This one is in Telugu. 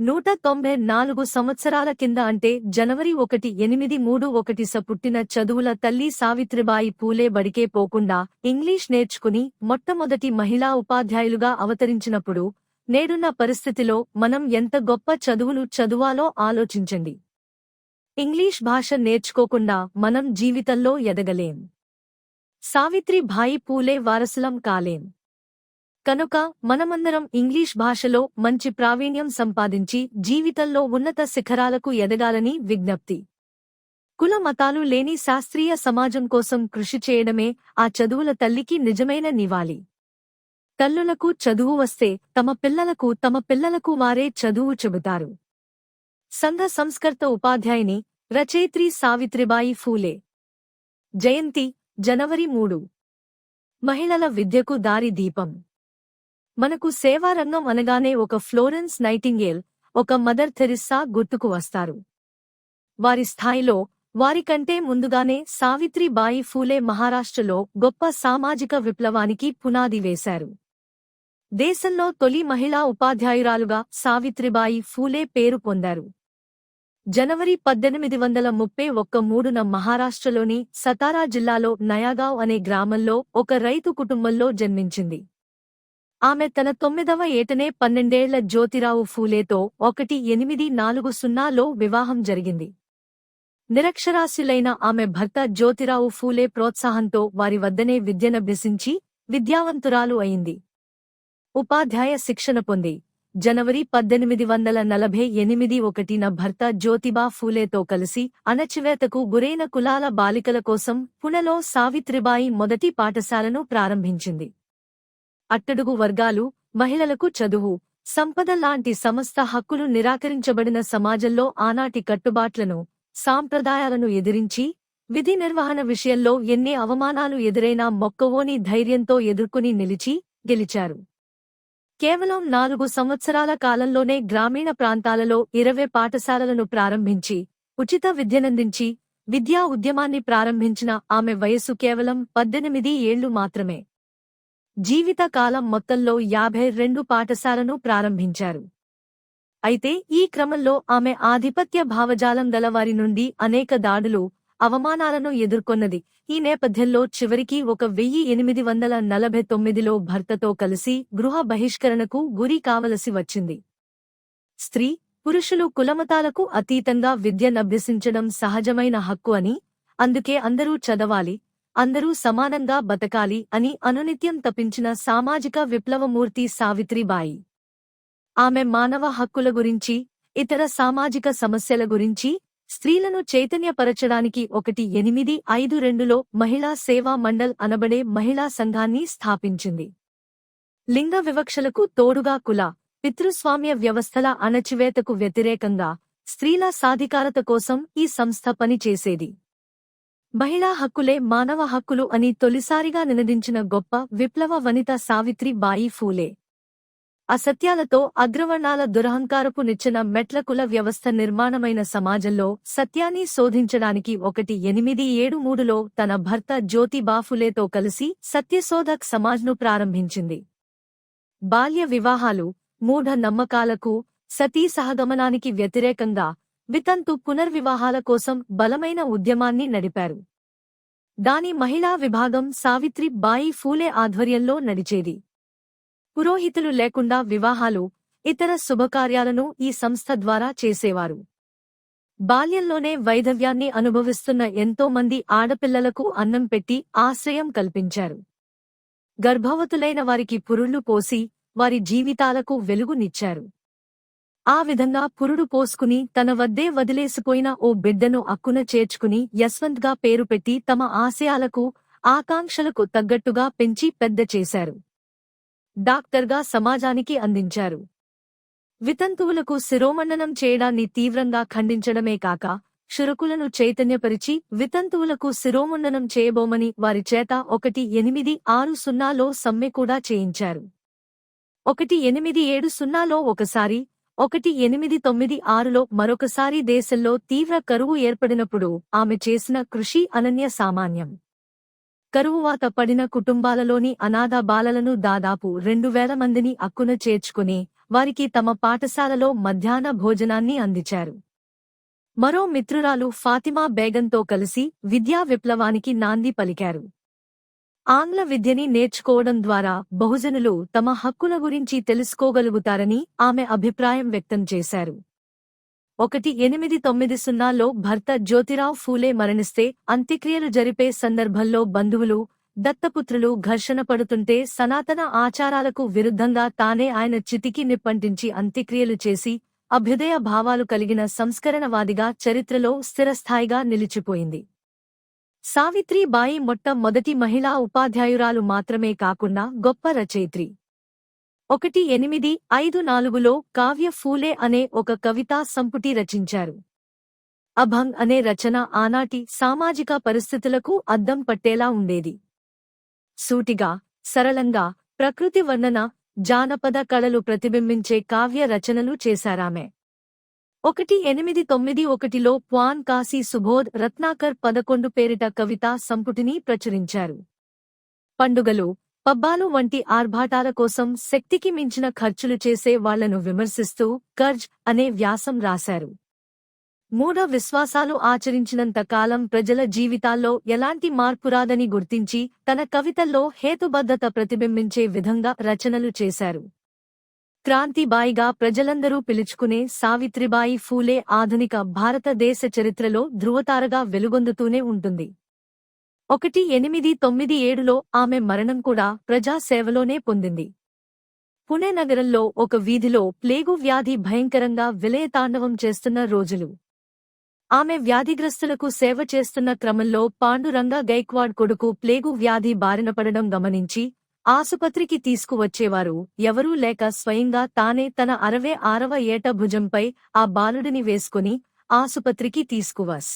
నూట తొంభై నాలుగు సంవత్సరాల కింద అంటే జనవరి ఒకటి ఎనిమిది మూడు ఒకటి స పుట్టిన చదువుల తల్లి సావిత్రిబాయి పూలే బడికే పోకుండా ఇంగ్లీష్ నేర్చుకుని మొట్టమొదటి మహిళా ఉపాధ్యాయులుగా అవతరించినప్పుడు నేడున్న పరిస్థితిలో మనం ఎంత గొప్ప చదువులు చదువాలో ఆలోచించండి. ఇంగ్లీష్ భాష నేర్చుకోకుండా మనం జీవితంలో ఎదగలేం. సావిత్రిభాయి పూలే వారసులం కాలేం. కనుక మనమందరం ఇంగ్లీష్ భాషలో మంచి ప్రావీణ్యం సంపాదించి జీవితంలో ఉన్నత శిఖరాలకు ఎదగాలని విజ్ఞప్తి. కుల మతాలు లేని శాస్త్రీయ సమాజం కోసం కృషి చేయడమే ఆ చదువుల తల్లికి నిజమైన నివాళి. తల్లులకు చదువు వస్తే తమ పిల్లలకు తమ పిల్లలకు వారే చదువు చెబుతారు. సంఘ సంస్కర్త ఉపాధ్యాయుని రచయిత్రి సావిత్రిబాయి ఫూలే. జయంతి జనవరి మూడు. మహిళల విద్యకు దారి దీపం. మనకు సేవారంగం అనగానే ఒక ఫ్లోరెన్స్ నైటింగేల్ ఒక మదర్ థెరిస్సా గుర్తుకు వస్తారు. వారి స్థాయిలో వారికంటే ముందుగానే సావిత్రిబాయి ఫూలే మహారాష్ట్రలో గొప్ప సామాజిక విప్లవానికి పునాది వేశారు. దేశంలో తొలి మహిళా ఉపాధ్యాయురాలుగా సావిత్రిబాయి ఫూలే పేరు పొందారు. జనవరి పద్దెనిమిది వందల ముప్పై ఒక్క మూడున మహారాష్ట్రలోని సతారా జిల్లాలో నయాగావ్ అనే గ్రామంలో ఒక రైతు కుటుంబంలో జన్మించింది. ఆమె తన తొమ్మిదవ ఏటనే పన్నెండేళ్ళ జ్యోతిరావు ఫూలేతో ఒకటి ఎనిమిది నాలుగు సున్నాలో వివాహం జరిగింది. నిరక్షరాస్యులైన ఆమె భర్త జ్యోతిరావు ఫూలే ప్రోత్సాహంతో వారి వద్దనే విద్యనభ్యసించి విద్యావంతురాలు అయింది. ఉపాధ్యాయ శిక్షణ పొంది. జనవరి పద్దెనిమిది వందల నలభై ఎనిమిది ఒకటిన భర్త జ్యోతిబా ఫూలేతో కలిసి అణచివేతకు గురైన కులాల బాలికల కోసం పుణెలో సావిత్రిబాయి మొదటి పాఠశాలను ప్రారంభించింది. అట్టడుగు వర్గాలు మహిళలకు చదువు సంపద లాంటి సమస్త హక్కులు నిరాకరించబడిన సమాజంలో ఆనాటి కట్టుబాట్లను సాంప్రదాయాలను ఎదిరించి విధి నిర్వహణ విషయంలో ఎన్ని అవమానాలు ఎదురైనా మొక్కవోని ధైర్యంతో ఎదుర్కొని నిలిచి గెలిచారు. కేవలం నాలుగు సంవత్సరాల కాలంలోనే గ్రామీణ ప్రాంతాలలో ఇరవై పాఠశాలలను ప్రారంభించి ఉచిత విద్యనందించి విద్యా ఉద్యమాన్ని ప్రారంభించిన ఆమె వయస్సు కేవలం పద్దెనిమిది ఏళ్ళు మాత్రమే. జీవితకాలం మొత్తంలో యాభై రెండు పాఠశాలను ప్రారంభించారు. అయితే ఈ క్రమంలో ఆమె ఆధిపత్య భావజాలం గలవారి నుండి అనేక దాడులు అవమానాలను ఎదుర్కొన్నది. ఈ నేపథ్యంలో చివరికి ఒక వెయ్యి ఎనిమిది వందల నలభై తొమ్మిదిలో భర్తతో కలిసి గృహ బహిష్కరణకు గురి కావలసి వచ్చింది. స్త్రీ పురుషులు కులమతాలకు అతీతంగా విద్యనభ్యసించడం సహజమైన హక్కు అని అందుకే అందరూ చదవాలి అందరూ సమానంగా బతకాలి అని అనునిత్యం తపించిన సామాజిక విప్లవమూర్తి సావిత్రిబాయి. ఆమె మానవ హక్కుల గురించి ఇతర సామాజిక సమస్యల గురించి స్త్రీలను చైతన్యపరచడానికి ఒకటి ఎనిమిది ఐదు రెండులో మహిళా సేవా మండల్ అనబడే మహిళా సంఘాన్ని స్థాపించింది. లింగ వివక్షలకు తోడుగా కుల పితృస్వామ్య వ్యవస్థల అణచివేతకు వ్యతిరేకంగా స్త్రీల సాధికారత కోసం ఈ సంస్థ పనిచేసేది. మహిళా హక్కులే మానవ హక్కులు అని తొలిసారిగా నినదించిన గొప్ప విప్లవ వనిత సావిత్రి బాయి ఫూలే. అసత్యాలతో అగ్రవర్ణాల దురహంకారపు నిచ్చిన మెట్ల కుల వ్యవస్థ నిర్మాణమైన సమాజంలో సత్యాన్ని శోధించడానికి ఒకటి ఎనిమిది ఏడు మూడులో తన భర్త జ్యోతి బాఫులేతో కలిసి సత్యశోధక్ సమాజ్ను ప్రారంభించింది. బాల్య వివాహాలు మూఢ నమ్మకాలకు సతీ సహగమనానికి వ్యతిరేకంగా వితంతు పునర్వివాహాల కోసం బలమైన ఉద్యమాన్ని నడిపారు. దాని మహిళా విభాగం సావిత్రి బాయి ఫూలే ఆధ్వర్యంలో నడిచేది. పురోహితులు లేకుండా వివాహాలు ఇతర శుభకార్యాలను ఈ సంస్థ ద్వారా చేసేవారు. బాల్యంలోనే వైధవ్యాన్ని అనుభవిస్తున్న ఎంతోమంది ఆడపిల్లలకు అన్నం పెట్టి ఆశ్రయం కల్పించారు. గర్భవతులైన వారికి పురుళ్ళు పోసి వారి జీవితాలకు వెలుగునిచ్చారు. ఆ విధంగా పురుడు పోసుకుని తన వద్దే వదిలేసిపోయిన ఓ బిడ్డను అక్కున చేర్చుకుని యశ్వంత్గా పేరు పెట్టి తమ ఆశయాలకు ఆకాంక్షలకు తగ్గట్టుగా పెంచి పెద్ద చేశారు. డాక్టర్గా సమాజానికి అందించారు. వితంతువులకు శిరోమండనం చేయడాన్ని తీవ్రంగా ఖండించడమే కాక క్షురకులను చైతన్యపరిచి వితంతువులకు శిరోముండనం చేయబోమని వారి చేత ఒకటి ఎనిమిది ఆరు సున్నాలో సమ్మె కూడా చేయించారు. ఒకటి ఎనిమిది ఏడు సున్నాలో ఒకసారి ఒకటి ఎనిమిది తొమ్మిది ఆరులో మరొకసారి దేశంలో తీవ్ర కరువు ఏర్పడినప్పుడు ఆమె చేసిన కృషి అనన్య సామాన్యం. కరువువాత పడిన కుటుంబాలలోని అనాథ బాలలను దాదాపు రెండు వేల మందిని అక్కున చేర్చుకుని వారికి తమ పాఠశాలలో మధ్యాహ్న భోజనాన్ని అందించారు. మరో మిత్రురాలు ఫాతిమా బేగంతో కలిసి విద్యా విప్లవానికి నాంది పలికారు. ఆంగ్ల విద్యని నేర్చుకోవడం ద్వారా బహుజనులు తమ హక్కుల గురించి తెలుసుకోగలుగుతారని ఆమె అభిప్రాయం వ్యక్తం చేశారు. ఒకటి ఎనిమిది తొమ్మిది సున్నాలో భర్త జ్యోతిరావు ఫూలే మరణిస్తే అంత్యక్రియలు జరిపే సందర్భంలో బంధువులు దత్తపుత్రులు ఘర్షణ పడుతుంటే సనాతన ఆచారాలకు విరుద్ధంగా తానే ఆయన చితికి నిప్పంటించి అంత్యక్రియలు చేసి అభ్యుదయ భావాలు కలిగిన సంస్కరణవాదిగా చరిత్రలో స్థిరస్థాయిగా నిలిచిపోయింది. సావిత్రి బాయి మొట్టమొదటి మహిళా ఉపాధ్యాయురాలు మాత్రమే కాకుండా గొప్ప రచయిత్రి. ఒకటి ఎనిమిది ఐదు నాలుగులో కావ్య ఫూలే అనే ఒక కవితా సంపుటి రచించారు. అభంగ్ అనే రచన ఆనాటి సామాజిక పరిస్థితులకు అద్దం పట్టేలా ఉండేది. సూటిగా సరళంగా ప్రకృతి వర్ణన జానపద కళలు ప్రతిబింబించే కావ్య రచనలు చేశారామె. ఒకటి ఎనిమిది తొమ్మిది ఒకటిలో ప్వాన్ కాశీ సుబోధ్ రత్నాకర్ పదకొండు పేరిట కవితా సంపుటిని ప్రచురించారు. పండుగలు పబ్బాలు వంటి ఆర్భాటాల కోసం శక్తికి మించిన ఖర్చులు చేసే వాళ్ళను విమర్శిస్తూ కర్జ్ అనే వ్యాసం రాశారు. మూఢ విశ్వాసాలు ఆచరించినంత కాలం ప్రజల జీవితాల్లో ఎలాంటి మార్పురాదని గుర్తించి తన కవితల్లో హేతుబద్ధత ప్రతిబింబించే విధంగా రచనలు చేశారు. క్రాంతిబాయిగా ప్రజలందరూ పిలుచుకునే సావిత్రిబాయి ఫూలే ఆధునిక భారతదేశ చరిత్రలో ధృవతారగా వెలుగొందుతూనే ఉంటుంది. ఒకటి ఎనిమిది తొమ్మిది ఏడులో ఆమె మరణం కూడా ప్రజాసేవలోనే పొందింది. పుణె నగరంలో ఒక వీధిలో ప్లేగు వ్యాధి భయంకరంగా విలయతాండవం చేస్తున్న రోజులు. ఆమె వ్యాధిగ్రస్తులకు సేవ చేస్తున్న క్రమంలో పాండురంగ గైక్వాడ్ కొడుకు ప్లేగు వ్యాధి బారినపడడం గమనించి ఆసుపత్రికి తీసుకువచ్చేవారు ఎవరూ లేక స్వయంగా తానే తన అరవే ఆరవ ఏట భుజంపై ఆ బాలుడిని వేసుకుని ఆసుపత్రికి తీసుకువస్.